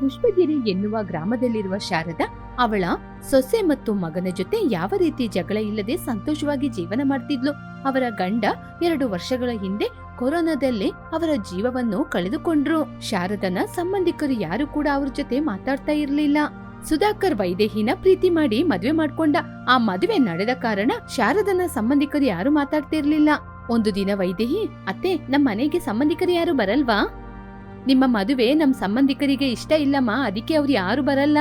ಪುಷ್ಪಗಿರಿ ಎನ್ನುವ ಗ್ರಾಮದಲ್ಲಿರುವ ಶಾರದ, ಅವಳ ಸೊಸೆ ಮತ್ತು ಮಗನ ಜೊತೆ ಯಾವ ರೀತಿ ಜಗಳ ಇಲ್ಲದೆ ಸಂತೋಷವಾಗಿ ಜೀವನ ಮಾಡ್ತಿದ್ಲು? ಅವರ ಗಂಡ ಎರಡು ವರ್ಷಗಳ ಹಿಂದೆ ಕೊರೋನಾದಲ್ಲಿ ಅವರ ಜೀವವನ್ನು ಕಳೆದುಕೊಂಡ್ರು. ಶಾರದನ ಸಂಬಂಧಿಕರು ಯಾರು ಕೂಡ ಅವ್ರ ಜೊತೆ ಮಾತಾಡ್ತಾ ಇರ್ಲಿಲ್ಲ. ಸುಧಾಕರ್ ವೈದೇಹಿನ ಪ್ರೀತಿ ಮಾಡಿ ಮದುವೆ ಮಾಡ್ಕೊಂಡ. ಆ ಮದುವೆ ನಡೆದ ಕಾರಣ ಶಾರದನ ಸಂಬಂಧಿಕರು ಯಾರು ಮಾತಾಡ್ತಿರ್ಲಿಲ್ಲ. ಒಂದು ದಿನ ವೈದೇಹಿ, ಅತ್ತೆ ನಮ್ಮ ಮನೆಗೆ ಸಂಬಂಧಿಕರು ಯಾರು ಬರಲ್ವಾ? ನಿಮ್ಮ ಮದುವೆ ನಮ್ ಸಂಬಂಧಿಕರಿಗೆ ಇಷ್ಟ ಇಲ್ಲಮ್ಮ, ಅದಕ್ಕೆ ಅವ್ರು ಯಾರು ಬರಲ್ಲ.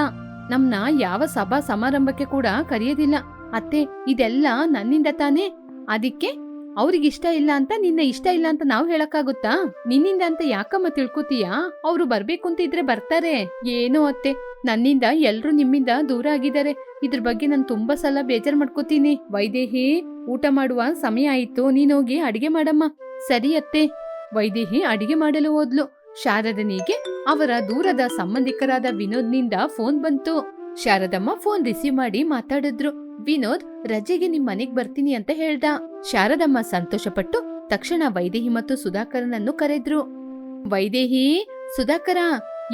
ನಮ್ನ ಯಾವ ಸಭಾ ಸಮಾರಂಭಕ್ಕೆ ಕೂಡ ಕರೆಯೋದಿಲ್ಲ. ಅತ್ತೆ, ಇದೆಲ್ಲ ನನ್ನಿಂದ ತಾನೇ? ಅದಕ್ಕೆ ಅವ್ರಿಗಿಷ್ಟ ಇಲ್ಲ ಅಂತ ನಿನ್ನ ಇಷ್ಟ ಇಲ್ಲ ಅಂತ ನಾವು ಹೇಳಕ್ಕಾಗುತ್ತಾ? ನಿನ್ನಿಂದ ಅಂತ ಯಾಕಮ್ಮ ತಿಳ್ಕೊತೀಯಾ? ಅವ್ರು ಬರ್ಬೇಕು ಅಂತ ಇದ್ರೆ ಬರ್ತಾರೆ. ಏನೋ ಅತ್ತೆ, ನನ್ನಿಂದ ಎಲ್ರು ನಿಮ್ಮಿಂದ ದೂರ ಆಗಿದ್ದಾರೆ. ಇದ್ರ ಬಗ್ಗೆ ನಾನು ತುಂಬಾ ಸಲ ಬೇಜಾರ್ ಮಾಡ್ಕೋತೀನಿ. ವೈದೇಹಿ, ಊಟ ಮಾಡುವ ಸಮಯ ಆಯ್ತು. ನೀನೋಗಿ ಅಡಿಗೆ ಮಾಡಮ್ಮ. ಸರಿ ಅತ್ತೆ. ವೈದೇಹಿ ಅಡಿಗೆ ಮಾಡಲು ಹೋದ್ಲು. ಶಾರದನಿಗೆ ಅವರ ದೂರದ ಸಂಬಂಧಿಕರಾದ ವಿನೋದ್ನಿಂದ ಫೋನ್ ಬಂತು. ಶಾರದಮ್ಮ ಫೋನ್ ರಿಸೀವ್ ಮಾಡಿ ಮಾತಾಡಿದ್ರು. ವಿನೋದ್, ರಜೆಗೆ ನಿಮ್ ಮನೆಗ್ ಬರ್ತೀನಿ ಅಂತ ಹೇಳ್ದ. ಶಾರದಮ್ಮ ಸಂತೋಷಪಟ್ಟು ತಕ್ಷಣ ವೈದೇಹಿ ಮತ್ತು ಸುಧಾಕರನನ್ನು ಕರೆದ್ರು. ವೈದೇಹಿ, ಸುಧಾಕರ,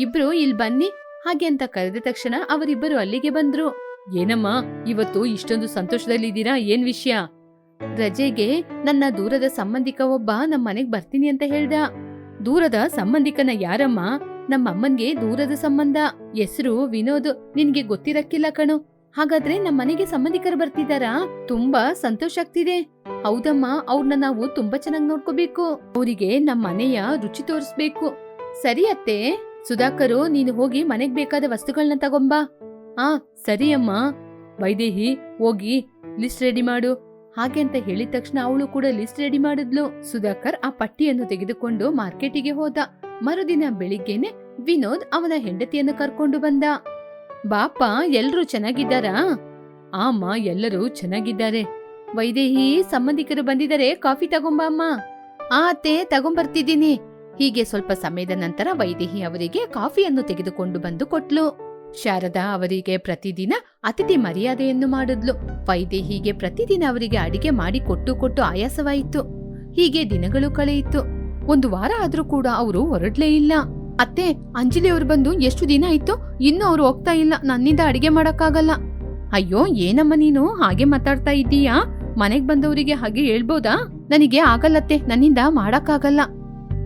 ಇಬ್ರು ಇಲ್ ಬನ್ನಿ ಹಾಗೆ ಅಂತ ಕರೆದ ತಕ್ಷಣ ಅವರಿಬ್ಬರು ಅಲ್ಲಿಗೆ ಬಂದ್ರು. ಏನಮ್ಮ, ಇವತ್ತು ಇಷ್ಟೊಂದು ಸಂತೋಷದಲ್ಲಿದ್ದೀರಾ? ಏನ್ ವಿಷಯ? ರಜೆಗೆ ನನ್ನ ದೂರದ ಸಂಬಂಧಿಕ ಒಬ್ಬ ನಮ್ ಮನೆಗ್ ಬರ್ತೀನಿ ಅಂತ ಹೇಳ್ದ. ದೂರದ ಸಂಬಂಧಿಕನ ಯಾರಮ್ಮ? ನಮ್ಮಮ್ಮನ್ಗೆ ದೂರದ ಸಂಬಂಧ, ಹೆಸರು, ವಿನೋದ್ ನಿನ್ಗೆ ಗೊತ್ತಿರಕ್ಕಿಲ್ಲ ಕಣು. ಹಾಗಾದ್ರೆ ನಮ್ಮ ಮನೆಗೆ ಸಂಬಂಧಿಕರು ಬರ್ತಿದಾರಾ? ತುಂಬಾ ಸಂತೋಷ ಆಗ್ತಿದೆ. ಹೌದಮ್ಮ ಅವ್ರನ್ನ ನಾವು ತುಂಬಾ ಚೆನ್ನಾಗಿ ನೋಡ್ಕೋಬೇಕು. ಅವರಿಗೆ ನಮ್ಮ ಮನೆಯ ರುಚಿ ತೋರಿಸ್ಬೇಕು. ಸರಿ ಅತ್ತೆ. ಸುಧಾಕರು, ನೀನು ಹೋಗಿ ಮನೆಗ್ ಬೇಕಾದ ವಸ್ತುಗಳನ್ನ ತಗೊಂಬಾ. ಆ ಸರಿ ಅಮ್ಮ ವೈದೇಹಿ, ಹೋಗಿ ಲಿಸ್ಟ್ ರೆಡಿ ಮಾಡು. ಹಾಗೆ ಅಂತ ಹೇಳಿದ ತಕ್ಷಣ ಅವಳು ಕೂಡ ಲಿಸ್ಟ್ ರೆಡಿ ಮಾಡಿದ್ಲು. ಸುಧಾಕರ್ ಆ ಪಟ್ಟಿಯನ್ನು ತೆಗೆದುಕೊಂಡು ಮಾರ್ಕೆಟಿಗೆ ಹೋದ. ಮರುದಿನ ಬೆಳಿಗ್ಗೆನೆ ವಿನೋದ್ ಅವನ ಹೆಂಡತಿಯನ್ನು ಕರ್ಕೊಂಡು ಬಂದ. ಬಾಪ ಎಲ್ಲರೂ ಚೆನ್ನಾಗಿದ್ದಾರಾ? ಆಮ್ಮ, ಎಲ್ಲರೂ ಚೆನ್ನಾಗಿದ್ದಾರೆ. ವೈದೇಹಿ, ಸಂಬಂಧಿಕರು ಬಂದಿದ್ದಾರೆ. ಕಾಫಿ ತಗೊಂಬಾ ಅಮ್ಮ. ಆ ಅತ್ತೆ ತಗೊಂಬರ್ತಿದ್ದೀನಿ. ಹೀಗೆ ಸ್ವಲ್ಪ ಸಮಯದ ನಂತರ ವೈದೇಹಿ ಅವರಿಗೆ ಕಾಫಿಯನ್ನು ತೆಗೆದುಕೊಂಡು ಬಂದು ಕೊಟ್ಲು. ಶಾರದಾ ಅವರಿಗೆ ಪ್ರತಿದಿನ ಅತಿಥಿ ಮರ್ಯಾದೆಯನ್ನು ಮಾಡಿದ್ಲು. ವೈದೇಹಿಗೆ ಪ್ರತಿದಿನ ಅವರಿಗೆ ಅಡಿಗೆ ಮಾಡಿ ಕೊಟ್ಟು ಕೊಟ್ಟು ಆಯಾಸವಾಯಿತು. ಹೀಗೆ ದಿನಗಳು ಕಳೆಯಿತು. ಒಂದು ವಾರ ಆದ್ರೂ ಕೂಡ ಅವರು ಹೊರಡ್ಲೇ ಇಲ್ಲ. ಅತ್ತೆ, ಅಂಜಲಿ ಅವ್ರು ಬಂದು ಎಷ್ಟು ದಿನ ಆಯ್ತು? ಇನ್ನೂ ಅವ್ರು ಹೋಗ್ತಾ ಇಲ್ಲ. ನನ್ನಿಂದ ಅಡಿಗೆ ಮಾಡಕ್ಕಾಗಲ್ಲ. ಅಯ್ಯೋ, ಏನಮ್ಮ ನೀನು? ಹಾಗೆ ಮಾತಾಡ್ತಾ ಇದ್ದೀಯಾ? ಮನೆಗ್ ಬಂದವರಿಗೆ ಹಾಗೆ ಹೇಳ್ಬೋದಾ? ನನಗೆ ಆಗಲ್ಲತ್ತೆ ನನ್ನಿಂದ ಮಾಡಕ್ಕಾಗಲ್ಲ.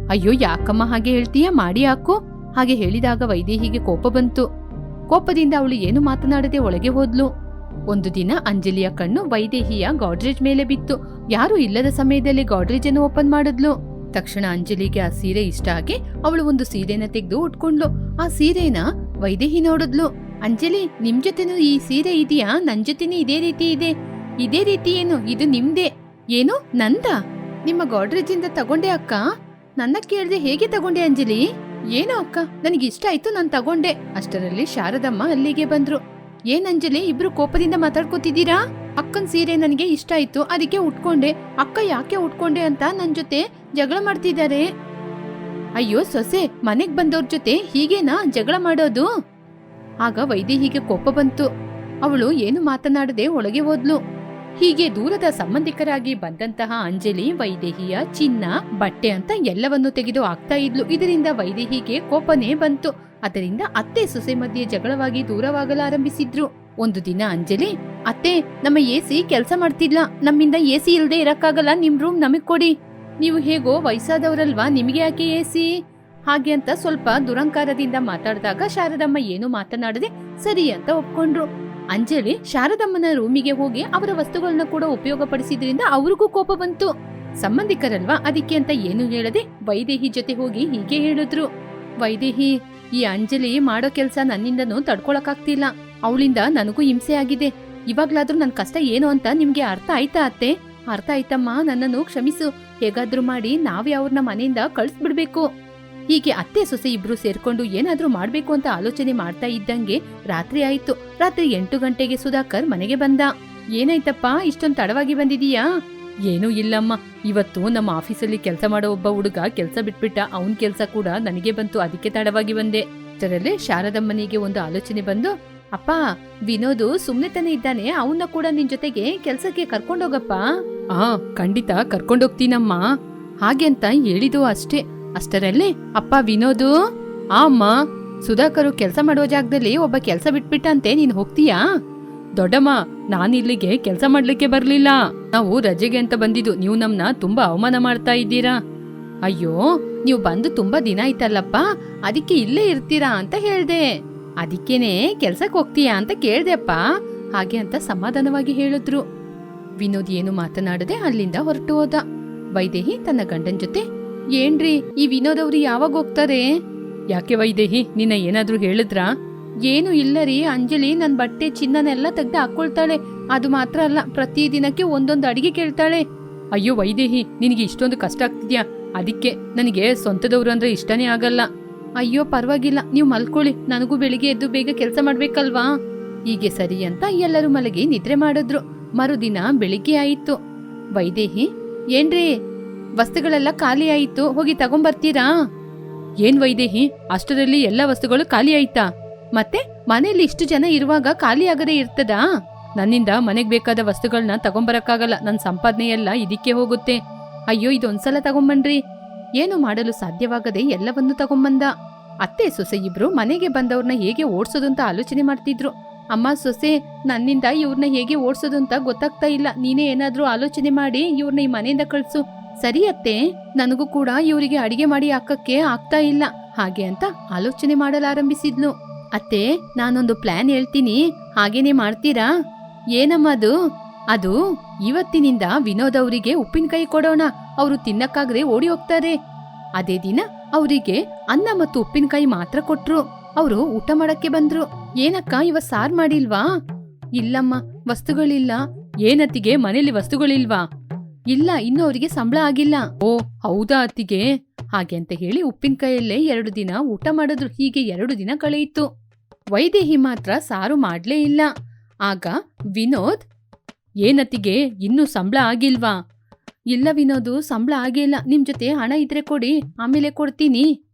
ಅಯ್ಯೋ, ಯಾಕಮ್ಮ ಹಾಗೆ ಹೇಳ್ತೀಯಾ? ಮಾಡಿ ಹಾಕು. ಹಾಗೆ ಹೇಳಿದಾಗ ವೈದೇಹಿಗೆ ಕೋಪ ಬಂತು. ಕೋಪದಿಂದ ಅವಳು ಏನು ಮಾತನಾಡದೆ ಒಳಗೆ ಹೋದ್ಲು. ಒಂದು ದಿನ ಅಂಜಲಿಯ ಕಣ್ಣು ವೈದೇಹಿಯ ಗಾಡ್ರೇಜ್ ಮೇಲೆ ಬಿತ್ತು. ಯಾರು ಇಲ್ಲದ ಸಮಯದಲ್ಲಿ ಗಾಡ್ರೇಜ್ ಅನ್ನು ಓಪನ್ ಮಾಡಿದ್ಲು. ತಕ್ಷಣ ಅಂಜಲಿಗೆ ಆ ಸೀರೆ ಇಷ್ಟ ಆಗಿ ಅವಳು ಒಂದು ಸೀರೆನ ತೆಗೆದು ಉಟ್ಕೊಂಡ್ಲು. ಆ ಸೀರೆನ ವೈದೇಹಿ ನೋಡಿದ್ಲು. ಅಂಜಲಿ, ನಿಮ್ ಜೊತೆನೂ ಈ ಸೀರೆ ಇದೆಯಾ? ನನ್ ಜೊತೆನೂ ಇದೇ ರೀತಿ ಇದೆ. ಇದೇ ರೀತಿ ಏನು? ಇದು ನಿಮ್ದೇ? ಏನು? ನಂದ? ನಿಮ್ಮ ಗಾಡ್ರೇಜ್ ಇಂದ ತಗೊಂಡೆ ಅಕ್ಕ? ನನ್ನ ಕೇಳ್ದೆ ಹೇಗೆ ತಗೊಂಡೆ ಅಂಜಲಿ? ಏನೋ ಅಕ್ಕ, ನನಗೆ ಇಷ್ಟ ಆಯ್ತು, ನಾನು ತಗೊಂಡೆ. ಅಷ್ಟರಲ್ಲಿ ಶಾರದಮ್ಮ ಅಲ್ಲಿಗೆ ಬಂದ್ರು. ಏನ್ ಅಂಜಲಿ, ಇಬ್ರು ಕೋಪದಿಂದ ಮಾತಾಡ್ಕೋತಿದ್ದೀರಾ? ಅಕ್ಕನ್ ಸೀರೆ ನನಗೆ ಇಷ್ಟ ಆಯ್ತು, ಅದಕ್ಕೆ ಉಟ್ಕೊಂಡೆ. ಅಕ್ಕ ಯಾಕೆ ಉಟ್ಕೊಂಡೆ ಅಂತ ನನ್ನ ಜೊತೆ ಜಗಳ ಮಾಡ್ತಿದ್ದಾರೆ? ಅಯ್ಯೋ ಸೊಸೆ, ಮನೆಗ್ ಬಂದವ್ರ ಜೊತೆ ಹೀಗೇನಾ ಜಗಳ ಮಾಡೋದು? ಆಗ ವೈದೇಹಿಗೆ ಕೋಪ ಬಂತು. ಅವಳು ಏನು ಮಾತನಾಡದೆ ಒಳಗೆ ಹೋದ್ಲು. ಹೀಗೆ ದೂರದ ಸಂಬಂಧಿಕರಾಗಿ ಬಂದಂತಹ ಅಂಜಲಿ, ವೈದೇಹಿಯ ಚಿನ್ನ, ಬಟ್ಟೆ ಅಂತ ಎಲ್ಲವನ್ನು ತೆಗೆದು ಹಾಕ್ತಾ ಇದ್ಲು. ಇದರಿಂದ ವೈದೇಹಿಗೆ ಕೋಪನೇ ಬಂತು. ಅದರಿಂದ ಅತ್ತೆ ಸೊಸೆ ಮಧ್ಯೆ ಜಗಳವಾಗಿ ದೂರವಾಗಲಾರಂಭಿಸಿದ್ರು ಒಂದು ದಿನ ಅಂಜಲಿ, ಅತ್ತೆ, ನಮ್ಮ ಎಸಿ ಕೆಲಸ ಮಾಡ್ತಿಲ್ಲ. ನಮ್ಮಿಂದ ಎಸಿ ಇಲ್ದೆ ಇರಕ್ಕಾಗಲ್ಲ. ನಿಮ್ ರೂಮ್ ನಮಗ್ ಕೊಡಿ. ನೀವು ಹೇಗೋ ವಯಸ್ಸಾದವರಲ್ವಾ? ನಿಮಗೆ ಯಾಕೆ ಎಸಿ ಹಾಗೆ ಅಂತ ಸ್ವಲ್ಪ ದುರಂಕಾರದಿಂದ ಮಾತಾಡಿದಾಗ ಶಾರದಮ್ಮ ಏನು ಮಾತನಾಡದೆ, ಸರಿ ಅಂತ ಒಪ್ಕೊಂಡ್ರು. ಅಂಜಲಿ ಶಾರದಮ್ಮನ ರೂಮಿಗೆ ಹೋಗಿ ಅವರ ವಸ್ತುಗಳನ್ನ ಕೂಡ ಉಪಯೋಗ ಪಡಿಸಿದ್ರಿಂದ ಅವ್ರಿಗೂ ಕೋಪ ಬಂತು. ಸಂಬಂಧಿಕರಲ್ವಾ ಅದಕ್ಕೆ ಅಂತ ಏನು ಹೇಳದೆ ವೈದೇಹಿ ಜೊತೆ ಹೋಗಿ ಹೀಗೆ ಹೇಳಿದ್ರು. ವೈದೇಹಿ, ಈ ಅಂಜಲಿ ಮಾಡೋ ಕೆಲಸ ನನ್ನಿಂದನೂ ತಡ್ಕೊಳಕ್ಕಾಗ್ತಿಲ್ಲ. ಅವಳಿಂದ ನನಗೂ ಹಿಂಸೆ ಆಗಿದೆ. ಇವಾಗ್ಲಾದ್ರೂ ನನ್ನ ಕಷ್ಟ ಏನು ಅಂತ ನಿಮ್ಗೆ ಅರ್ಥ ಆಯ್ತಾ ಅತ್ತೆ? ಅರ್ಥ ಆಯ್ತಮ್ಮ, ನನ್ನನ್ನು ಕ್ಷಮಿಸು. ಹೇಗಾದ್ರೂ ಮಾಡಿ ನಾವೇ ಅವ್ರನ್ನ ಮನೆಯಿಂದ ಕಳ್ಸ್ಬಿಡ್ಬೇಕು. ಹೀಗೆ ಅತ್ತೆ ಸೊಸೆ ಇಬ್ರು ಸೇರ್ಕೊಂಡು ಏನಾದ್ರೂ ಮಾಡ್ಬೇಕು ಅಂತ ಆಲೋಚನೆ ಮಾಡ್ತಾ ಇದ್ದಂಗೆ ರಾತ್ರಿ ಆಯ್ತು. ರಾತ್ರಿ ಎಂಟು ಗಂಟೆಗೆ ಸುಧಾಕರ್ ಮನೆಗೆ ಬಂದ. ಏನಾಯ್ತಪ್ಪ, ಇಷ್ಟೊಂದು ತಡವಾಗಿ ಬಂದಿದೀಯಾ? ಏನೂ ಇಲ್ಲಮ್ಮ. ಇವತ್ತು ನಮ್ಮ ಆಫೀಸಲ್ಲಿ ಕೆಲಸ ಮಾಡೋ ಒಬ್ಬ ಹುಡುಗ ಕೆಲಸ ಬಿಟ್ಬಿಟ್ಟ. ಅವನ್ ಕೆಲಸ ಕೂಡ ನನಗೆ ಬಂತು. ಅದಕ್ಕೆ ತಡವಾಗಿ ಬಂದೆ. ಇದರಲ್ಲೇ ಶಾರದಮ್ಮನಿಗೆ ಒಂದು ಆಲೋಚನೆ ಬಂದು, ಅಪ್ಪ, ವಿನೋದು ಸುಮ್ನೆ ತಾನೆ ಇದ್ದಾನೆ. ಅವನ್ನ ಕೂಡ ನಿನ್ ಜೊತೆಗೆ ಕೆಲ್ಸಕ್ಕೆ ಕರ್ಕೊಂಡೋಗಪ್ಪ. ಆ, ಖಂಡಿತ ಕರ್ಕೊಂಡೋಗ್ತೀನಮ್ಮ. ಹಾಗೆ ಅಂತ ಹೇಳಿದು ಅಷ್ಟೇ. ಅಷ್ಟರಲ್ಲೇ, ಅಪ್ಪ ವಿನೋದು ಆ ಅಮ್ಮ ಸುಧಾಕರು ಕೆಲಸ ಮಾಡುವ ಜಾಗದಲ್ಲಿ ಒಬ್ಬ ಕೆಲಸ ಬಿಟ್ಬಿಟ್ಟಂತೆ ನೀನ್ ಹೋಗ್ತೀಯಾ? ದೊಡ್ಡಮ್ಮ, ನಾನಿಲ್ಲಿಗೆ ಕೆಲಸ ಮಾಡ್ಲಿಕ್ಕೆ ಬರ್ಲಿಲ್ಲ. ನಾವು ರಜೆಗೆ ಅಂತ ಬಂದಿದ್ದು, ನೀವು ನಮ್ನ ತುಂಬಾ ಅವಮಾನ ಮಾಡ್ತಾ ಇದ್ದೀರಾ? ಅಯ್ಯೋ, ನೀವು ಬಂದು ತುಂಬಾ ದಿನ ಆಯ್ತಲ್ಲಪ್ಪ, ಅದಕ್ಕೆ ಇಲ್ಲೇ ಇರ್ತೀರಾ ಅಂತ ಹೇಳ್ದೆ. ಅದಕ್ಕೇನೆ ಕೆಲ್ಸಕ್ಕೆ ಹೋಗ್ತೀಯಾ ಅಂತ ಕೇಳ್ದೆಪ್ಪ, ಹಾಗೆ ಅಂತ ಸಮಾಧಾನವಾಗಿ ಹೇಳಿದ್ರು. ವಿನೋದ್ ಏನು ಮಾತನಾಡದೆ ಅಲ್ಲಿಂದ ಹೊರಟು ಹೋದ. ವೈದೇಹಿ ತನ್ನ ಗಂಡನ ಜೊತೆ ಏನ್ರಿ ಈ ವಿನೋದ್ ಅವ್ರು ಯಾವಾಗ ಹೋಗ್ತಾರೆ ಯಾಕೆ ವೈದೇಹಿ ನಿನ್ನ ಏನಾದ್ರೂ ಹೇಳಿದ್ರಾ? ಏನು ಇಲ್ಲ ರೀ ಅಂಜಲಿ ನನ್ನ ಬಟ್ಟೆ ಚಿನ್ನನೆಲ್ಲ ತೆಗ್ದು ಹಾಕೊಳ್ತಾಳೆ ಅದು ಮಾತ್ರ ಅಲ್ಲ ಪ್ರತಿ ದಿನಕ್ಕೆ ಒಂದೊಂದು ಅಡಿಗೆ ಕೇಳ್ತಾಳೆ. ಅಯ್ಯೋ ವೈದೇಹಿ ನಿನಗೆ ಇಷ್ಟೊಂದು ಕಷ್ಟ ಆಗ್ತಿದ್ಯಾ? ಅದಕ್ಕೆ ನನಗೆ ಸ್ವಂತದವ್ರು ಅಂದ್ರೆ ಇಷ್ಟನೇ ಆಗಲ್ಲ. ಅಯ್ಯೋ ಪರವಾಗಿಲ್ಲ ನೀವು ಮಲ್ಕೊಳ್ಳಿ ನನಗೂ ಬೆಳಿಗ್ಗೆ ಎದ್ದು ಬೇಗ ಕೆಲಸ ಮಾಡ್ಬೇಕಲ್ವಾ? ಹೀಗೆ ಸರಿ ಅಂತ ಎಲ್ಲರೂ ಮಲಗಿ ನಿದ್ರೆ ಮಾಡಿದ್ರು. ಮರುದಿನ ಬೆಳಿಗ್ಗೆ ಆಯಿತು. ವೈದೇಹಿ ಏನ್ರಿ? ವಸ್ತುಗಳೆಲ್ಲ ಖಾಲಿ ಆಯಿತು, ಹೋಗಿ ತಗೊಂಬರ್ತೀರಾ? ಏನ್ ವೈದೇಹಿ, ಅಷ್ಟರಲ್ಲಿ ಎಲ್ಲ ವಸ್ತುಗಳು ಖಾಲಿ ಆಯ್ತಾ? ಮತ್ತೆ ಮನೆಯಲ್ಲಿ ಇಷ್ಟು ಜನ ಇರುವಾಗ ಖಾಲಿ ಆಗದೆ ಇರ್ತದಾ? ನನ್ನಿಂದ ಮನೆಗೆ ಬೇಕಾದ ವಸ್ತುಗಳನ್ನ ತಗೊಂಬರಕ್ಕಾಗಲ್ಲ ನನ್ನ ಸಂಪಾದನೆ ಎಲ್ಲ ಇದಕ್ಕೆ ಹೋಗುತ್ತೆ. ಅಯ್ಯೋ, ಇದೊಂದ್ಸಲ ತಗೊಂಬನ್ರಿ. ಏನು ಮಾಡಲು ಸಾಧ್ಯವಾಗದೆ ಎಲ್ಲವನ್ನೂ ತಗೊಂಬಂದ. ಅತ್ತೆ ಸೊಸೆ ಇಬ್ರು ಮನೆಗೆ ಬಂದವ್ರನ್ನ ಹೇಗೆ ಓಡ್ಸೋದು ಅಂತ ಆಲೋಚನೆ ಮಾಡ್ತಿದ್ರು. ಅಮ್ಮ ಸೊಸೆ, ನನ್ನಿಂದ ಇವ್ರನ್ನ ಹೇಗೆ ಓಡ್ಸೋದು ಅಂತ ಗೊತ್ತಾಗ್ತಾ ಇಲ್ಲ. ನೀನೇ ಏನಾದರೂ ಆಲೋಚನೆ ಮಾಡಿ ಇವ್ರನ್ನ ಈ ಮನೆಯಿಂದ ಕಳ್ಸು. ಸರಿ ಅತ್ತೆ, ನನಗೂ ಕೂಡ ಇವರಿಗೆ ಅಡಿಗೆ ಮಾಡಿ ಹಾಕಕ್ಕೆ ಆಗ್ತಾ ಇಲ್ಲ. ಹಾಗೆ ಅಂತ ಆಲೋಚನೆ ಮಾಡಲಾರಂಭಿಸಿದ್ಲು. ಅತ್ತೆ, ನಾನೊಂದು ಪ್ಲಾನ್ ಹೇಳ್ತೀನಿ. ಹಾಗೇನೆ ಮಾಡ್ತೀರಾ? ಏನಮ್ಮ ಅದು? ಅದು ಇವತ್ತಿನಿಂದ ವಿನೋದ್ ಅವರಿಗೆ ಉಪ್ಪಿನಕಾಯಿ ಕೊಡೋಣ. ಅವರು ತಿನ್ನಕ್ಕಾಗದೆ ಓಡಿ ಹೋಗ್ತಾರೆ. ಅದೇ ದಿನ ಅವರಿಗೆ ಅನ್ನ ಮತ್ತು ಉಪ್ಪಿನಕಾಯಿ ಮಾತ್ರ ಕೊಟ್ರು. ಅವರು ಊಟ ಮಾಡಕ್ಕೆ ಬಂದ್ರು. ಏನಕ್ಕ ಇವ ಸಾರ್ ಮಾಡಿಲ್ವಾ? ಇಲ್ಲಮ್ಮ, ವಸ್ತುಗಳಿಲ್ಲ. ಏನತ್ತಿಗೆ ಮನೇಲಿ ವಸ್ತುಗಳಿಲ್ವಾ? ಇಲ್ಲ, ಇನ್ನು ಅವರಿಗೆ ಸಂಬಳ ಆಗಿಲ್ಲ. ಓ, ಹೌದಾ ಅತ್ತಿಗೆ? ಹಾಗೆ ಅಂತ ಹೇಳಿ ಉಪ್ಪಿನಕಾಯಲ್ಲೇ ಎರಡು ದಿನ ಊಟ ಮಾಡಿದ್ರು. ಹೀಗೆ ಎರಡು ದಿನ ಕಳೆಯಿತು. ವೈದೇಹಿ ಮಾತ್ರ ಸಾರು ಮಾಡ್ಲೇ ಇಲ್ಲ. ಆಗ ವಿನೋದ್ ಏನತ್ತಿಗೆ ಇನ್ನೂ ಸಂಬಳ ಆಗಿಲ್ವಾ? ಇಲ್ಲ ವಿನೋದು, ಸಂಬಳ ಆಗಿಲ್ಲ ನಿಮ್ ಜೊತೆ ಹಣ ಇದ್ರೆ ಕೊಡಿ, ಆಮೇಲೆ ಕೊಡ್ತೀನಿ.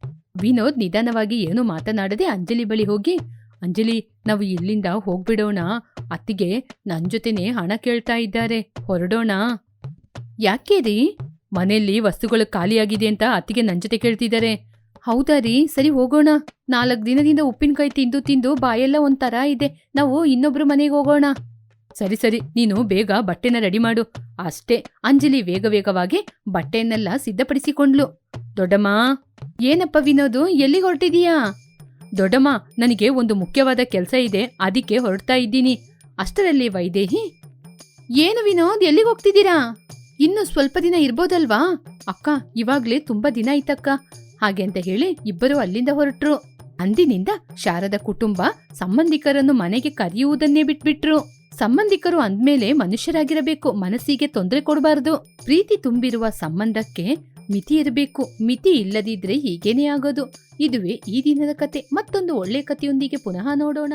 ವಿನೋದ್ ನಿಧಾನವಾಗಿ ಏನು ಮಾತನಾಡದೆ ಅಂಜಲಿ ಬಳಿ ಹೋಗಿ, ಅಂಜಲಿ, ನಾವು ಇಲ್ಲಿಂದ ಹೋಗ್ಬಿಡೋಣ. ಅತ್ತಿಗೆ ನನ್ನ ಜೊತೆನೆ ಹಣ ಕೇಳ್ತಾ ಇದ್ದಾರೆ. ಹೊರಡೋಣ. ಯಾಕೆ ರೀ? ಮನೆಯಲ್ಲಿ ವಸ್ತುಗಳು ಖಾಲಿಯಾಗಿದೆ ಅಂತ ಅತ್ತಿಗೆ ನನ್ ಜೊತೆ ಕೇಳ್ತಿದ್ದಾರೆ ಹೌದಾ ರೀ? ಸರಿ ಹೋಗೋಣ. ನಾಲ್ಕು ದಿನದಿಂದ ಉಪ್ಪಿನಕಾಯಿ ತಿಂದು ತಿಂದು ಬಾಯೆಲ್ಲ ಒಂಥರ ಇದೆ. ನಾವು ಇನ್ನೊಬ್ರು ಮನೆಗೆ ಹೋಗೋಣ. ಸರಿ ಸರಿ. ನೀನು ಬೇಗ ಬಟ್ಟೆನ ರೆಡಿ ಮಾಡು. ಅಷ್ಟೇ. ಅಂಜಲಿ ವೇಗ ವೇಗವಾಗಿ ಬಟ್ಟೆಯನ್ನೆಲ್ಲ ಸಿದ್ಧಪಡಿಸಿಕೊಂಡ್ಲು. ದೊಡ್ಡಮ್ಮ, ಏನಪ್ಪ ವಿನೋದು? ಎಲ್ಲಿ ಹೊರಟಿದೀಯಾ? ದೊಡ್ಡಮ್ಮ, ನನಗೆ ಒಂದು ಮುಖ್ಯವಾದ ಕೆಲಸ ಇದೆ. ಅದಕ್ಕೆ ಹೊರಡ್ತಾ ಇದ್ದೀನಿ. ಅಷ್ಟರಲ್ಲಿ ವೈದೇಹಿ, ಏನು ವಿನೋದ್, ಎಲ್ಲಿಗೆ ಹೋಗ್ತಿದ್ದೀರಾ? ಇನ್ನು ಸ್ವಲ್ಪ ದಿನ ಇರ್ಬೋದಲ್ವಾ? ಅಕ್ಕ, ಇವಾಗ್ಲೇ ತುಂಬಾ ದಿನ ಆಯ್ತಕ್ಕ. ಹಾಗೆ ಅಂತ ಹೇಳಿ ಇಬ್ಬರು ಅಲ್ಲಿಂದ ಹೊರಟ್ರು. ಅಂದಿನಿಂದ ಶಾರದ ಕುಟುಂಬ ಸಂಬಂಧಿಕರನ್ನು ಮನೆಗೆ ಕರೆಯುವುದನ್ನೇ ಬಿಟ್ಬಿಟ್ರು. ಸಂಬಂಧಿಕರು ಅಂದ್ಮೇಲೆ ಮನುಷ್ಯರಾಗಿರಬೇಕು, ಮನಸ್ಸಿಗೆ ತೊಂದರೆ ಕೊಡಬಾರದು. ಪ್ರೀತಿ ತುಂಬಿರುವ ಸಂಬಂಧಕ್ಕೆ ಮಿತಿ ಇರಬೇಕು. ಮಿತಿ ಇಲ್ಲದಿದ್ರೆ ಹೀಗೇನೇ ಆಗೋದು. ಇದುವೇ ಈ ದಿನದ ಕತೆ. ಮತ್ತೊಂದು ಒಳ್ಳೆ ಕಥೆಯೊಂದಿಗೆ ಪುನಃ ನೋಡೋಣ.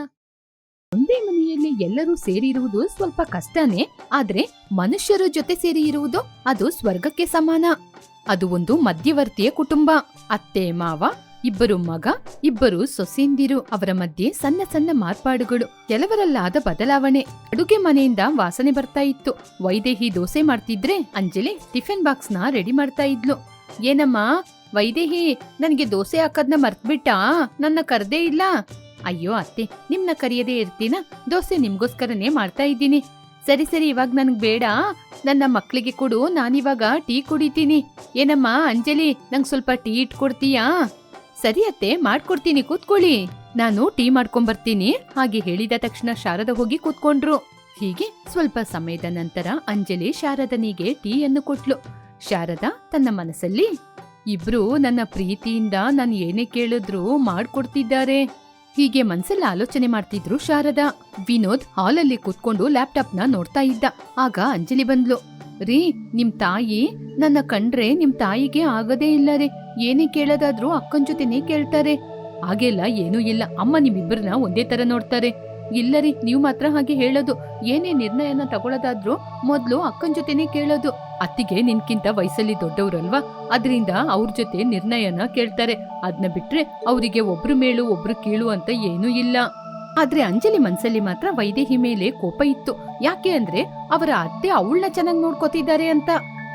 ಒಂದೇ ಮನೆಯಲ್ಲಿ ಎಲ್ಲರೂ ಸೇರಿರುವುದು ಸ್ವಲ್ಪ ಕಷ್ಟನೇ, ಆದ್ರೆ ಮನುಷ್ಯರ ಜೊತೆ ಸೇರಿ ಇರುವುದು ಅದು ಸ್ವರ್ಗಕ್ಕೆ ಸಮಾನ. ಅದು ಒಂದು ಮಧ್ಯವರ್ತಿಯ ಕುಟುಂಬ. ಅತ್ತೆ, ಮಾವ, ಇಬ್ಬರು ಮಗ, ಇಬ್ಬರು ಸೊಸೆಂದಿರು ಅವರ ಮಧ್ಯೆ ಸಣ್ಣ ಸಣ್ಣ ಮಾರ್ಪಾಡುಗಳು, ಕೆಲವರಲ್ಲಾದ ಬದಲಾವಣೆ. ಅಡುಗೆ ಮನೆಯಿಂದ ವಾಸನೆ ಬರ್ತಾ ಇತ್ತು. ವೈದೇಹಿ ದೋಸೆ ಮಾಡ್ತಿದ್ರೆ ಅಂಜಲಿ ಟಿಫಿನ್ ಬಾಕ್ಸ್ನ ರೆಡಿ ಮಾಡ್ತಾ ಇದ್ಲು. ಏನಮ್ಮ, ವೈದೇಹಿ, ನನ್ಗೆ ದೋಸೆ ಹಾಕದ್ನ ಮರ್ತ್ಬಿಟ್ಟಾ? ನನ್ನ ಕರ್ದೇ ಇಲ್ಲ. ಅಯ್ಯೋ ಅತ್ತೆ, ನಿಮ್ನ ಕರೆಯದೇ ಇರ್ತೀನ? ದೋಸೆ ನಿಮ್ಗೋಸ್ಕರನೇ ಮಾಡ್ತಾ ಇದ್ದೀನಿ. ಸರಿ ಸರಿ, ಇವಾಗ ನನಗೆ ಬೇಡ. ನನ್ನ ಮಕ್ಕಳಿಗೆ ಕೊಡು, ನಾನಿವಾಗ ಟೀ ಕುಡಿತೀನಿ. ಏನಮ್ಮ, ಅಂಜಲಿ, ನಂಗೆ ಸ್ವಲ್ಪ ಟೀ ಇಟ್ಕೊಡ್ತೀಯಾ? ಸರಿ ಅತ್ತೆ, ಮಾಡ್ಕೊಡ್ತೀನಿ, ಕೂತ್ಕೊಳ್ಳಿ. ನಾನು ಟೀ ಮಾಡ್ಕೊಂಬರ್ತೀನಿ. ಹಾಗೆ ಹೇಳಿದ ತಕ್ಷಣ ಶಾರದ ಹೋಗಿ ಕೂತ್ಕೊಂಡ್ರು. ಹೀಗೆ ಸ್ವಲ್ಪ ಸಮಯದ ನಂತರ ಅಂಜಲಿ ಶಾರದನಿಗೆ ಟೀಯನ್ನು ಕೊಟ್ಲು. ಶಾರದ ತನ್ನ ಮನಸ್ಸಲ್ಲಿ, ಇಬ್ರು ನನ್ನ ಪ್ರೀತಿಯಿಂದ ನಾನು ಏನೇ ಕೇಳಿದ್ರು ಮಾಡ್ಕೊಡ್ತಿದ್ದಾರೆ. ಹೀಗೆ ಮನ್ಸಲ್ಲಿ ಆಲೋಚನೆ ಮಾಡ್ತಿದ್ರು ಶಾರದಾ. ವಿನೋದ್ ಹಾಲಲ್ಲಿ ಕೂತ್ಕೊಂಡು ಲ್ಯಾಪ್ಟಾಪ್ನ ನೋಡ್ತಾ ಇದ್ದ. ಆಗ ಅಂಜಲಿ ಬಂದ್ಲು, ರೀ, ನಿಮ್ ತಾಯಿ? ನನ್ನ ಕಂಡ್ರೆ ನಿಮ್ ತಾಯಿಗೆ ಆಗದೇ ಇಲ್ಲ ರೀ. ಏನೇ ಕೇಳೋದಾದ್ರೂ ಅಕ್ಕನ್ ಜೊತೆನೇ ಕೇಳ್ತಾರೆ. ಹಾಗೆಲ್ಲ ಏನೂ ಇಲ್ಲ. ಅಮ್ಮ ನಿಮ್ಮಿಬ್ಬರನ್ನ ಒಂದೇ ತರ ನೋಡ್ತಾರೆ. ಇಲ್ಲ ರೀ, ನೀವು ಮಾತ್ರ ಹಾಗೆ ಹೇಳೋದು. ಏನೇ ನಿರ್ಣಯನ ತಗೊಳ್ಳೋದಾದ್ರೂ ಮೊದ್ಲು ಅಕ್ಕನ್ ಜೊತೆನೇ ಕೇಳೋದು. ಅತ್ತಿಗೆ ನಿನ್ಕಿಂತ ವಯಸ್ಸಲ್ಲಿ ದೊಡ್ಡವ್ರಲ್ವಾ? ಅದರಿಂದ ಅವ್ರ ಜೊತೆ ನಿರ್ಣಯನ ಕೇಳ್ತಾರೆ. ಅದ್ನ ಬಿಟ್ರೆ ಅವರಿಗೆ ಒಬ್ರು ಮೇಳು ಒಬ್ರು ಕೀಳು ಅಂತ ಏನೂ ಇಲ್ಲ. ಆದ್ರೆ ಅಂಜಲಿ ಮನ್ಸಲ್ಲಿ ಮಾತ್ರ ವೈದೇಹಿ ಮೇಲೆ ಕೋಪ ಇತ್ತು. ಯಾಕೆ ಅಂದ್ರೆ ಅವರ ಅತ್ತೆ ಅವಳನ್ನ ಚೆನ್ನಾಗಿ ನೋಡ್ಕೋತಿದ್ದಾರೆ ಅಂತ.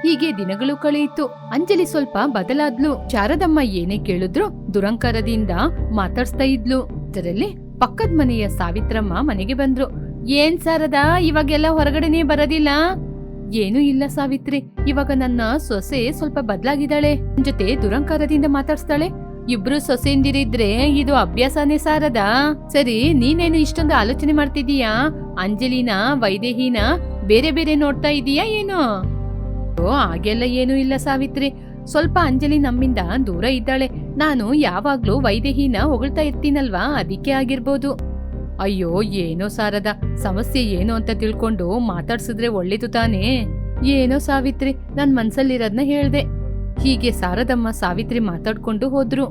ಹೀಗೆ ದಿನಗಳು ಕಳೆಯಿತು. ಅಂಜಲಿ ಸ್ವಲ್ಪ ಬದಲಾದ್ಲು. ಶಾರದಮ್ಮ ಏನೇ ಕೇಳಿದ್ರು ದುರಂಕಾರದಿಂದ ಮಾತಾಡ್ಸ್ತಾ ಇದ್ಲು. ಅದರಲ್ಲಿ ಪಕ್ಕದ ಮನೆಯ ಸಾವಿತ್ರಮ್ಮ ಮನೆಗೆ ಬಂದ್ರು. ಏನ್ ಸಾರದ ಇವಾಗೆಲ್ಲ ಹೊರಗಡೆನೆ ಬರೋದಿಲ್ಲ? ಏನೂ ಇಲ್ಲ ಸಾವಿತ್ರಿ. ಇವಾಗ ನನ್ನ ಸೊಸೆ ಸ್ವಲ್ಪ ಬದ್ಲಾಗಿದ್ದಾಳೆ. ಜೊತೆ ದುರಂಕಾರದಿಂದ ಮಾತಾಡ್ಸ್ತಾಳೆ. ಇಬ್ರು ಸೊಸೆಯಿಂದಿರಿದ್ರೆ ಇದು ಅಭ್ಯಾಸನೇ ಸಾರದ. ಸರಿ, ನೀನೇನು ಇಷ್ಟೊಂದು ಆಲೋಚನೆ ಮಾಡ್ತಿದೀಯಾ ಅಂಜಲಿನ, ವೈದೇಹಿನ, ಬೇರೆ ಬೇರೆ ನೋಡ್ತಾ ಇದೀಯಾ ಏನೋ? ಹಾಗೆಲ್ಲ ಏನೂ ಇಲ್ಲ ಸಾವಿತ್ರಿ. ಸ್ವಲ್ಪ ಅಂಜಲಿ ನಮ್ಮಿಂದ ದೂರ ಇದ್ದಾಳೆ. ನಾನು ಯಾವಾಗ್ಲೂ ವೈದೇಹಿನ ಹೊಗಳ್ತಾ ಇರ್ತೀನಲ್ವಾ? ಅದಕ್ಕೆ ಆಗಿರ್ಬೋದು. ಅಯ್ಯೋ, ಏನೋ ಸಾರದ. ಸಮಸ್ಯೆ ಏನು ಅಂತ ತಿಳ್ಕೊಂಡು ಮಾತಾಡ್ಸಿದ್ರೆ ಒಳ್ಳೇದು ತಾನೇ? ಏನೋ ಸಾವಿತ್ರಿ, ನನ್ ಮನ್ಸಲ್ಲಿರೋದ್ನ ಹೇಳ್ದೆ. ಹೀಗೆ ಸಾರದಮ್ಮ ಸಾವಿತ್ರಿ ಮಾತಾಡ್ಕೊಂಡು ಹೋದ್ರು.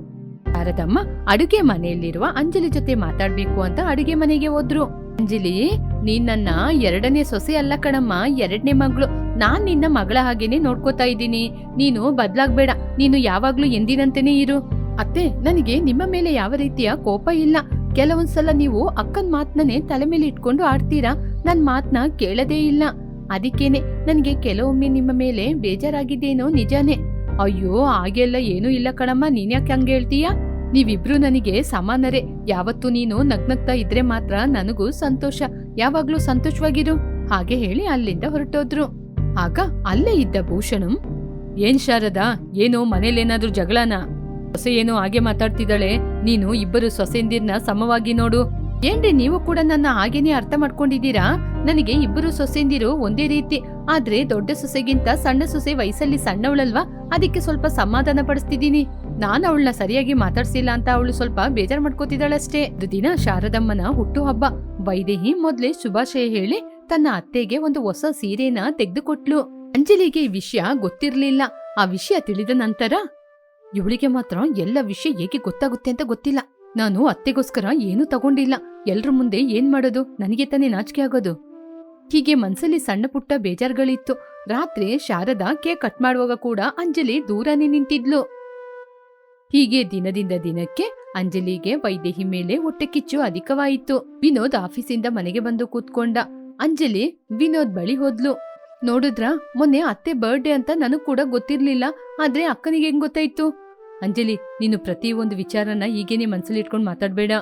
ಸಾರದಮ್ಮ ಅಡುಗೆ ಮನೆಯಲ್ಲಿರುವ ಅಂಜಲಿ ಜೊತೆ ಮಾತಾಡ್ಬೇಕು ಅಂತ ಅಡುಗೆ ಮನೆಗೆ ಹೋದ್ರು. ಅಂಜಲಿ, ನೀನ್ ನನ್ನ ಎರಡನೇ ಸೊಸೆ ಅಲ್ಲ ಕಣಮ್ಮ, ಎರಡನೇ ಮಗಳು. ನಾನ್ ನಿನ್ನ ಮಗಳ ಹಾಗೇನೆ ನೋಡ್ಕೋತಾ ಇದ್ದೀನಿ. ನೀನು ಬದ್ಲಾಗ್ಬೇಡ. ನೀನು ಯಾವಾಗ್ಲೂ ಎಂದಿನಂತೆನೇ ಇರು. ಅತ್ತೆ, ನನಗೆ ನಿಮ್ಮ ಮೇಲೆ ಯಾವ ರೀತಿಯ ಕೋಪ ಇಲ್ಲ. ಕೆಲವೊಂದ್ಸಲ ನೀವು ಅಕ್ಕನ್ ಮಾತ್ನೇ ತಲೆ ಮೇಲೆ ಇಟ್ಕೊಂಡು ಆಡ್ತೀರಾ? ನನ್ ಮಾತ್ನ ಕೇಳದೇ ಇಲ್ಲ. ಅದಕ್ಕೇನೆ, ನನ್ಗೆ ಕೆಲವೊಮ್ಮೆ ನಿಮ್ಮ ಮೇಲೆ ಬೇಜಾರಾಗಿದ್ದೇನೋ ನಿಜಾನೇ. ಅಯ್ಯೋ ಹಾಗೆಲ್ಲ ಏನೂ ಇಲ್ಲ ಕಣಮ್ಮ ನೀನ್ಯಾಕೆ ಹಂಗೆ ಹೇಳ್ತೀಯಾ? ನೀವಿಬ್ರು ನನಗೆ ಸಮಾನರೇ. ಯಾವತ್ತು ನೀನು ನಗ್ನಗ್ತಾ ಇದ್ರೆ ಮಾತ್ರ ನನಗೂ ಸಂತೋಷ. ಯಾವಾಗ್ಲೂ ಸಂತೋಷವಾಗಿರು. ಹಾಗೆ ಹೇಳಿ ಅಲ್ಲಿಂದ ಹೊರಟೋದ್ರು. ಆಗ ಅಲ್ಲೇ ಇದ್ದ ಭೂಷಣಂ. ಏನ್ ಶಾರದಾ, ಏನೋ ಮನೇಲೇನಾದ್ರೂ ಜಗಳನ? ಸೊಸೆ ಏನೋ ಹಾಗೆ ಮಾತಾಡ್ತಿದ್ದಾಳೆ. ನೀನು ಇಬ್ಬರು ಸೊಸೆಂದಿರ್ನ ಸಮವಾಗಿ ನೋಡು. ಏನ್ರಿ ನೀವು ಕೂಡ ನನ್ನ ಹಾಗೇನೆ ಅರ್ಥ ಮಾಡ್ಕೊಂಡಿದ್ದೀರಾ? ನನಗೆ ಇಬ್ಬರು ಸೊಸೆಂದಿರು ಒಂದೇ ರೀತಿ. ಆದ್ರೆ ದೊಡ್ಡ ಸೊಸೆಗಿಂತ ಸಣ್ಣ ಸೊಸೆ ವಯಸ್ಸಲ್ಲಿ ಸಣ್ಣವಳಲ್ವಾ? ಅದಕ್ಕೆ ಸ್ವಲ್ಪ ಸಮಾಧಾನ ಪಡಿಸ್ತಿದ್ದೀನಿ. ನಾನು ಅವಳನ್ನ ಸರಿಯಾಗಿ ಮಾತಾಡ್ಸಿಲ್ಲ ಅಂತ ಅವಳು ಸ್ವಲ್ಪ ಬೇಜಾರ್ ಮಾಡ್ಕೋತಿದ್ದಾಳಷ್ಟೇ. ದಿನ ಶಾರದಮ್ಮನ ಹುಟ್ಟುಹಬ್ಬ. ವೈದೇಹಿ ಮೊದ್ಲೇ ಶುಭಾಶಯ ಹೇಳಿ ತನ್ನ ಅತ್ತೆಗೆ ಒಂದು ಹೊಸ ಸೀರೆನ ತೆಗೆದುಕೊಟ್ಲು. ಅಂಜಲಿಗೆ ಈ ವಿಷಯ ಗೊತ್ತಿರ್ಲಿಲ್ಲ. ಆ ವಿಷಯ ತಿಳಿದ ನಂತರ ಇವಳಿಗೆ ಮಾತ್ರ ಎಲ್ಲ ವಿಷಯ ಹೇಗೆ ಗೊತ್ತಾಗುತ್ತೆ ಅಂತ ಗೊತ್ತಿಲ್ಲ. ನಾನು ಅತ್ತೆಗೋಸ್ಕರ ಏನೂ ತಗೊಂಡಿಲ್ಲ. ಎಲ್ರ ಮುಂದೆ ಏನ್ ಮಾಡೋದು? ನನಗೆ ತಾನೇ ನಾಚಿಕೆ ಆಗೋದು. ಹೀಗೆ ಮನ್ಸಲ್ಲಿ ಸಣ್ಣ ಪುಟ್ಟ ಬೇಜಾರ್ಗಳಿತ್ತು. ರಾತ್ರಿ ಶಾರದಾ ಕೇಕ್ ಕಟ್ ಮಾಡುವಾಗ ಕೂಡ ಅಂಜಲಿ ದೂರನೇ ನಿಂತಿದ್ಲು. ಹೀಗೆ ದಿನದಿಂದ ದಿನಕ್ಕೆ ಅಂಜಲಿಗೆ ವೈದೇಹಿ ಮೇಲೆ ಹೊಟ್ಟೆ ಕಿಚ್ಚು ಅಧಿಕವಾಯಿತು. ವಿನೋದ್ ಆಫೀಸಿಂದ ಮನೆಗೆ ಬಂದು ಕೂತ್ಕೊಂಡ. ಅಂಜಲಿ ವಿನೋದ್ ಬಳಿ ಹೋದ್ಲು. ನೋಡಿದ್ರ, ಮೊನ್ನೆ ಅತ್ತೆ ಬರ್ಡೇ ಅಂತ ನನಗ್ ಕೂಡ ಗೊತ್ತಿರ್ಲಿಲ್ಲ, ಆದ್ರೆ ಅಕ್ಕನಿಗೆ ಹೆಂಗ್ ಗೊತ್ತಾಯ್ತು? ಅಂಜಲಿ, ನೀನು ಪ್ರತಿ ಒಂದು ವಿಚಾರನ ಈಗೇನೆ ಮನ್ಸಲ್ಲಿ ಮಾತಾಡ್ಬೇಡ.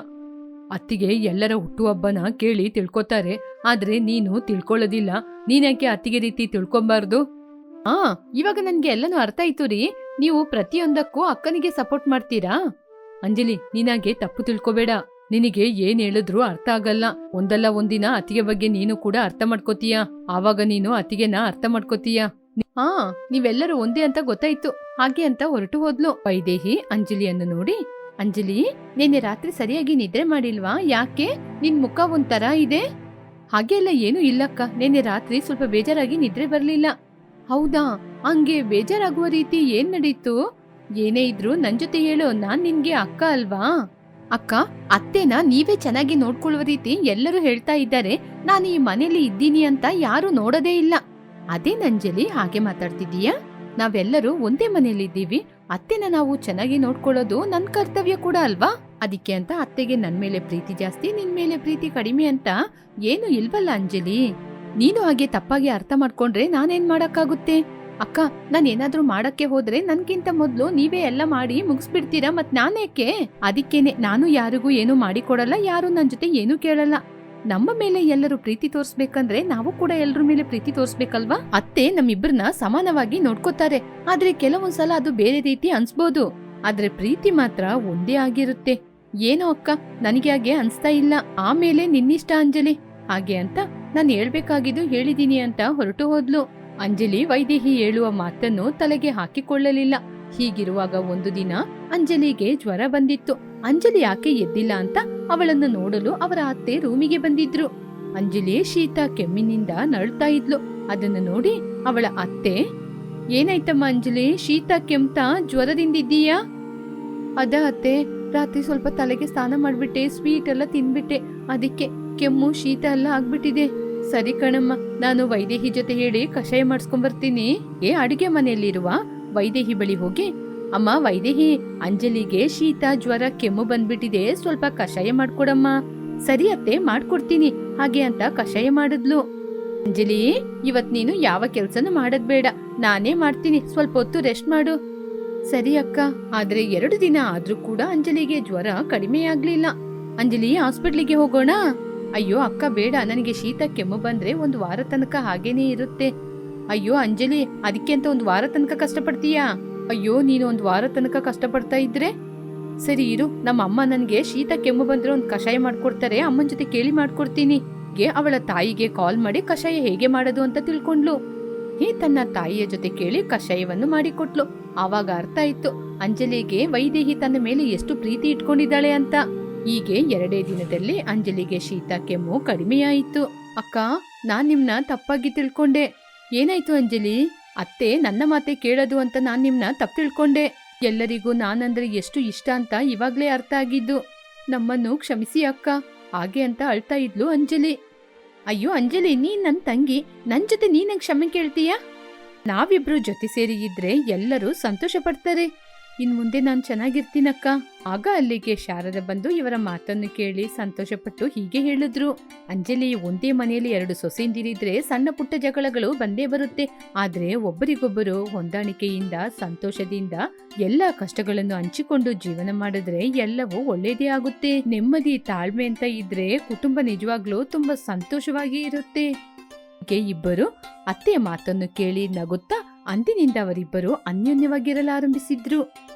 ಅತ್ತಿಗೆ ಎಲ್ಲರ ಹುಟ್ಟುಹಬ್ಬನ ಕೇಳಿ ತಿಳ್ಕೊತಾರೆ, ಆದ್ರೆ ನೀನು ತಿಳ್ಕೊಳ್ಳೋದಿಲ್ಲ. ನೀನ್ಯಾಕೆ ಅತ್ತಿಗೆ ರೀತಿ ತಿಳ್ಕೊಂಬಾರ್ದು ಆ, ಇವಾಗ ನನ್ಗೆ ಎಲ್ಲನೂ ಅರ್ಥ ಆಯ್ತು ರೀ. ನೀವು ಪ್ರತಿಯೊಂದಕ್ಕೂ ಅಕ್ಕನಿಗೆ ಸಪೋರ್ಟ್ ಮಾಡ್ತೀರಾ? ಅಂಜಲಿ, ನೀನಾಗೆ ತಪ್ಪು ತಿಳ್ಕೊಬೇಡ. ನಿನಗೆ ಏನ್ ಹೇಳಿದ್ರು ಅರ್ಥ ಆಗಲ್ಲ. ಒಂದಲ್ಲ ಒಂದಿನ ಅತಿಗೆ ಬಗ್ಗೆ ನೀನು ಕೂಡ ಅರ್ಥ ಮಾಡ್ಕೋತೀಯ. ಆವಾಗ ನೀನು ಅತಿಗೆನ ಅರ್ಥ ಮಾಡ್ಕೋತೀಯ. ಹಾ ನೀವೆಲ್ಲರೂ ಒಂದೇ ಅಂತ ಗೊತ್ತಾಯ್ತು. ಹಾಗೆ ಅಂತ ಹೊರಟು ಹೋದ್ಲು. ವೈದೇಹಿ, ಅಂಜಲಿಯನ್ನು ನೋಡಿ, ಅಂಜಲಿ, ನಿನ್ನೆ ರಾತ್ರಿ ಸರಿಯಾಗಿ ನಿದ್ರೆ ಮಾಡಿಲ್ವಾ? ಯಾಕೆ? ನಿನ್ ಮುಖ ಒಂಥರ ಇದೆ. ಹಾಗೆಲ್ಲ ಏನೂ ಇಲ್ಲಕ್ಕ. ನಿನ್ನೆ ರಾತ್ರಿ ಸ್ವಲ್ಪ ಬೇಜಾರಾಗಿ ನಿದ್ರೆ ಬರ್ಲಿಲ್ಲ. ಹೌದಾ? ಹಂಗೆ ಬೇಜಾರಾಗುವ ರೀತಿ ಏನ್ ನಡೀತು? ಏನೇ ಇದ್ರು ನನ್ ಜೊತೆ ಹೇಳು. ನಾನ್ ನಿನ್ಗೆ ಅಕ್ಕ ಅಲ್ವಾ? ಅಕ್ಕ, ಅತ್ತೆನ ನೀವೇ ಚೆನ್ನಾಗಿ ನೋಡ್ಕೊಳ್ಳುವ ರೀತಿ ಎಲ್ಲರೂ ಹೇಳ್ತಾ ಇದ್ದಾರೆ. ನಾನು ಈ ಮನೇಲಿ ಇದ್ದೀನಿ ಅಂತ ಯಾರು ನೋಡೋದೇ ಇಲ್ಲ. ಅದೇ ನಂಜಲಿ ಹಾಗೆ ಮಾತಾಡ್ತಿದ್ದೀಯಾ? ನಾವೆಲ್ಲರೂ ಒಂದೇ ಮನೆಯಲ್ಲಿ ಇದ್ದೀವಿ ಅತ್ತೆನ ನಾವು ಚೆನ್ನಾಗಿ ನೋಡ್ಕೊಳ್ಳೋದು ನನ್ನ ಕರ್ತವ್ಯ ಕೂಡ ಅಲ್ವಾ? ಅದಕ್ಕೆ ಅಂತ ಅತ್ತೆಗೆ ನನ್ ಮೇಲೆ ಪ್ರೀತಿ ಜಾಸ್ತಿ, ನಿನ್ ಮೇಲೆ ಪ್ರೀತಿ ಕಡಿಮೆ ಅಂತ ಏನು ಇಲ್ವಲ್ಲ ಅಂಜಲಿ? ನೀನು ಹಾಗೆ ತಪ್ಪಾಗಿ ಅರ್ಥ ಮಾಡ್ಕೊಂಡ್ರೆ ನಾನೇನ್ ಮಾಡಕ್ಕಾಗುತ್ತೆ? ಅಕ್ಕ, ನಾನ್ ಏನಾದ್ರೂ ಮಾಡಕ್ಕೆ ಹೋದ್ರೆ ನನ್ಗಿಂತ ಮೊದ್ಲು ನೀವೇ ಎಲ್ಲ ಮಾಡಿ ಮುಗಿಸ್ಬಿಡ್ತೀರಾ ಮತ್ ನಾನೇಕೆ? ಅದಕ್ಕೇನೆ ನಾನು ಯಾರಿಗೂ ಏನು ಮಾಡಿಕೊಡಲ್ಲ, ಯಾರು ನನ್ ಜೊತೆ ಏನು ಕೇಳಲ್ಲ. ನಮ್ಮ ಮೇಲೆ ಎಲ್ಲರೂ ಪ್ರೀತಿ ತೋರ್ಸ್ಬೇಕಂದ್ರೆ ನಾವು ಕೂಡ ಎಲ್ರ ಮೇಲೆ ಪ್ರೀತಿ ತೋರ್ಸ್ಬೇಕಲ್ವಾ? ಅತ್ತೆ ನಮ್ಮಿಬ್ಬರನ್ನ ಸಮಾನವಾಗಿ ನೋಡ್ಕೋತಾರೆ. ಆದ್ರೆ ಕೆಲವೊಂದ್ಸಲ ಅದು ಬೇರೆ ರೀತಿ ಅನ್ಸ್ಬೋದು. ಆದ್ರೆ ಪ್ರೀತಿ ಮಾತ್ರ ಒಂದೇ ಆಗಿರುತ್ತೆ. ಏನೋ ಅಕ್ಕ, ನನಗೆ ಹಾಗೆ ಅನ್ಸ್ತಾ ಇಲ್ಲ. ಆಮೇಲೆ ನಿನ್ನಿಷ್ಟ ಅಂಜಲಿ. ಹಾಗೆ ಅಂತ ನಾನು ಹೇಳ್ಬೇಕಾಗಿದ್ದು ಹೇಳಿದೀನಿ ಅಂತ ಹೊರಟು ಹೋದ್ಲು. ಅಂಜಲಿ ವೈದೇಹಿ ಹೇಳುವ ಮಾತನ್ನು ತಲೆಗೆ ಹಾಕಿಕೊಳ್ಳಲಿಲ್ಲ. ಹೀಗಿರುವಾಗ ಒಂದು ದಿನ ಅಂಜಲಿಗೆ ಜ್ವರ ಬಂದಿತ್ತು. ಅಂಜಲಿ ಯಾಕೆ ಎದ್ದಿಲ್ಲ ಅಂತ ಅವಳನ್ನು ನೋಡಲು ಅವರ ಅತ್ತೆ ರೂಮಿಗೆ ಬಂದಿದ್ರು. ಅಂಜಲಿ ಶೀತ ಕೆಮ್ಮಿನಿಂದ ನಳ್ತಾ ಇದ್ಲು. ಅದನ್ನು ನೋಡಿ ಅವಳ ಅತ್ತೆ, ಏನಾಯ್ತಮ್ಮ ಅಂಜಲಿ, ಶೀತ ಕೆಮ್ತಾ, ಜ್ವರದಿಂದಿದ್ದೀಯಾ? ಅದ ಅತ್ತೆ, ರಾತ್ರಿ ಸ್ವಲ್ಪ ತಲೆಗೆ ಸ್ನಾನ ಮಾಡಿಬಿಟ್ಟೆ, ಸ್ವೀಟ್ ಎಲ್ಲ ತಿನ್ಬಿಟ್ಟೆ. ಅದಕ್ಕೆ ಕೆಮ್ಮು, ಶೀತ ಎಲ್ಲ ಆಗ್ಬಿಟ್ಟಿದೆ. ಸರಿ ಕಣಮ್ಮ, ನಾನು ವೈದೇಹಿ ಜೊತೆ ಹೇಳಿ ಕಷಾಯ ಮಾಡಿಸ್ಕೊಂಬರ್ತೀನಿ ಏ ಅಡಿಗೆ ಮನೆಯಲ್ಲಿರುವ ವೈದೇಹಿ ಬಳಿ ಹೋಗಿ. ಅಮ್ಮ, ವೈದೇಹಿ, ಅಂಜಲಿಗೆ ಶೀತ, ಜ್ವರ, ಕೆಮ್ಮು ಬಂದ್ಬಿಟ್ಟಿದೆ. ಸ್ವಲ್ಪ ಕಷಾಯ ಮಾಡ್ಕೊಡಮ್ಮ. ಸರಿ ಅತ್ತೆ, ಮಾಡ್ಕೊಡ್ತೀನಿ. ಹಾಗೆ ಅಂತ ಕಷಾಯ ಮಾಡಿದ್ಲು. ಅಂಜಲಿ, ಇವತ್ ನೀನು ಯಾವ ಕೆಲ್ಸನೂ ಮಾಡದ್ ಬೇಡ. ನಾನೇ ಮಾಡ್ತೀನಿ. ಸ್ವಲ್ಪ ಹೊತ್ತು ರೆಸ್ಟ್ ಮಾಡು. ಸರಿ ಅಕ್ಕ. ಆದ್ರೆ ಎರಡು ದಿನ ಆದ್ರೂ ಕೂಡ ಅಂಜಲಿಗೆ ಜ್ವರ ಕಡಿಮೆ ಆಗ್ಲಿಲ್ಲ. ಅಂಜಲಿ, ಹಾಸ್ಪಿಟ್ಲಿಗೆ ಹೋಗೋಣ? ಅಯ್ಯೋ, ಅಕ್ಕ, ಬೇಡ. ನನಗೆ ಶೀತ, ಕೆಮ್ಮು ಬಂದ್ರೆ ಒಂದು ವಾರ ತನಕ ಹಾಗೇನೇ ಇರುತ್ತೆ. ಅಯ್ಯೋ, ಅಂಜಲಿ, ಅದಕ್ಕೆ ಅಂತ ಒಂದು ವಾರ ತನಕ ಕಷ್ಟಪಡ್ತೀಯಾ? ಅಯ್ಯೋ, ನೀನು ಒಂದು ವಾರ ತನಕ ಕಷ್ಟಪಡ್ತಾ ಇದ್ರೆ? ಸರಿ ಇರು, ನಮ್ಮ ಅಮ್ಮ ನನಗೆ ಶೀತ, ಕೆಮ್ಮು ಬಂದ್ರೆ ಒಂದು ಕಷಾಯ ಮಾಡ್ಕೊಡ್ತಾರೆ. ಅಮ್ಮನ ಜೊತೆ ಕೇಳಿ ಮಾಡ್ಕೊಡ್ತೀನಿ. ಗೆ, ಅವಳ ತಾಯಿಗೆ ಕಾಲ್ ಮಾಡಿ ಕಷಾಯ ಹೇಗೆ ಮಾಡೋದು ಅಂತ ತಿಳ್ಕೊಂಡ್ಲು. ಹೇ, ತನ್ನ ತಾಯಿಯ ಜೊತೆ ಕೇಳಿ ಕಷಾಯವನ್ನು ಮಾಡಿಕೊಟ್ಲು. ಆವಾಗ ಅರ್ಥ ಆಯ್ತು. ಅಂಜಲಿಗೆ ವೈದೇಹಿ ತನ್ನ ಮೇಲೆ ಎಷ್ಟು ಪ್ರೀತಿ ಇಟ್ಕೊಂಡಿದ್ದಾಳೆ ಅಂತ. ಹೀಗೆ ಎರಡೇ ದಿನದಲ್ಲಿ ಅಂಜಲಿಗೆ ಶೀತ ಕೆಮ್ಮು ಕಡಿಮೆಯಾಯಿತು. ಅಕ್ಕ, ನಾನು ನಿಮ್ನ ತಪ್ಪಾಗಿ ತಿಳ್ಕೊಂಡೆ. ಏನಾಯ್ತು ಅಂಜಲಿ? ಅತ್ತೆ ನನ್ನ ಮಾತೆ ಕೇಳೋದು ಅಂತ ನಾನು ನಿಮ್ನ ತಪ್ಪು ತಿಳ್ಕೊಂಡೆ. ಎಲ್ಲರಿಗೂ ನಾನಂದ್ರೆ ಎಷ್ಟು ಇಷ್ಟ ಅಂತ ಇವಾಗ್ಲೇ ಅರ್ಥ ಆಗಿದ್ದು. ನಮ್ಮನ್ನು ಕ್ಷಮಿಸಿ ಅಕ್ಕ, ಹಾಗೆ ಅಂತ ಅಳ್ತಾ ಇದ್ಲು ಅಂಜಲಿ. ಅಯ್ಯೋ ಅಂಜಲಿ, ನೀನ್ ನನ್ನ ತಂಗಿ. ನನ್ನ ಜೊತೆ ನೀನಂಗ್ ಕ್ಷಮೆ ಕೇಳ್ತೀಯಾ? ನಾವಿಬ್ರು ಜೊತೆ ಸೇರಿ ಇದ್ರೆ ಎಲ್ಲರೂ ಸಂತೋಷ ಪಡ್ತಾರೆ. ಇನ್ ಮುಂದೆ ನಾನ್ ಚೆನ್ನಾಗಿರ್ತೀನಕ್ಕ. ಆಗ ಅಲ್ಲಿಗೆ ಶಾರದ ಬಂದು ಇವರ ಮಾತನ್ನು ಕೇಳಿ ಸಂತೋಷಪಟ್ಟು ಹೀಗೆ ಹೇಳಿದ್ರು. ಅಂಜಲಿ, ಒಂದೇ ಮನೆಯಲ್ಲಿ ಎರಡು ಸೊಸೆಯಿಂದಿರಿದ್ರೆ ಸಣ್ಣ ಪುಟ್ಟ ಜಗಳಗಳು ಬಂದೇ ಬರುತ್ತೆ. ಆದ್ರೆ ಒಬ್ಬರಿಗೊಬ್ಬರು ಹೊಂದಾಣಿಕೆಯಿಂದ, ಸಂತೋಷದಿಂದ ಎಲ್ಲ ಕಷ್ಟಗಳನ್ನು ಹಂಚಿಕೊಂಡು ಜೀವನ ಮಾಡಿದ್ರೆ ಎಲ್ಲವೂ ಒಳ್ಳೇದೇ ಆಗುತ್ತೆ. ನೆಮ್ಮದಿ, ತಾಳ್ಮೆ ಅಂತ ಇದ್ರೆ ಕುಟುಂಬ ನಿಜವಾಗ್ಲೂ ತುಂಬಾ ಸಂತೋಷವಾಗಿ ಇರುತ್ತೆ. ಇಬ್ಬರು ಅತ್ತೆಯ ಮಾತನ್ನು ಕೇಳಿ ನಗುತ್ತಾ ಅಂದಿನಿಂದ ಅವರಿಬ್ಬರು ಅನ್ಯೋನ್ಯವಾಗಿರಲಾರಂಭಿಸಿದ್ರು.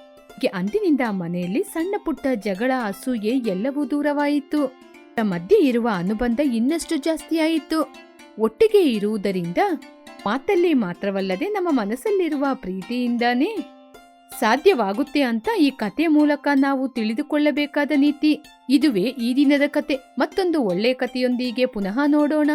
ಅಂದಿನಿಂದ ಮನೆಯಲ್ಲಿ ಸಣ್ಣ ಪುಟ್ಟ ಜಗಳ ಅಸೂಯೆ ಎಲ್ಲವೂ ದೂರವಾಯಿತು. ಮಧ್ಯೆ ಇರುವ ಅನುಬಂಧ ಇನ್ನಷ್ಟು ಜಾಸ್ತಿಯಾಯಿತು ಒಟ್ಟಿಗೆ ಇರುವುದರಿಂದ ಮಾತಲ್ಲಿ ಮಾತ್ರವಲ್ಲದೆ ನಮ್ಮ ಮನಸ್ಸಲ್ಲಿರುವ ಪ್ರೀತಿಯಿಂದಾನೇ ಸಾಧ್ಯವಾಗುತ್ತೆ ಅಂತ ಈ ಕತೆ ಮೂಲಕ ನಾವು ತಿಳಿದುಕೊಳ್ಳಬೇಕಾದ ನೀತಿ. ಇದುವೇ ಈ ದಿನದ ಕತೆ ಮತ್ತೊಂದು ಒಳ್ಳೆಯ ಕಥೆಯೊಂದಿಗೆ ಪುನಃ ನೋಡೋಣ.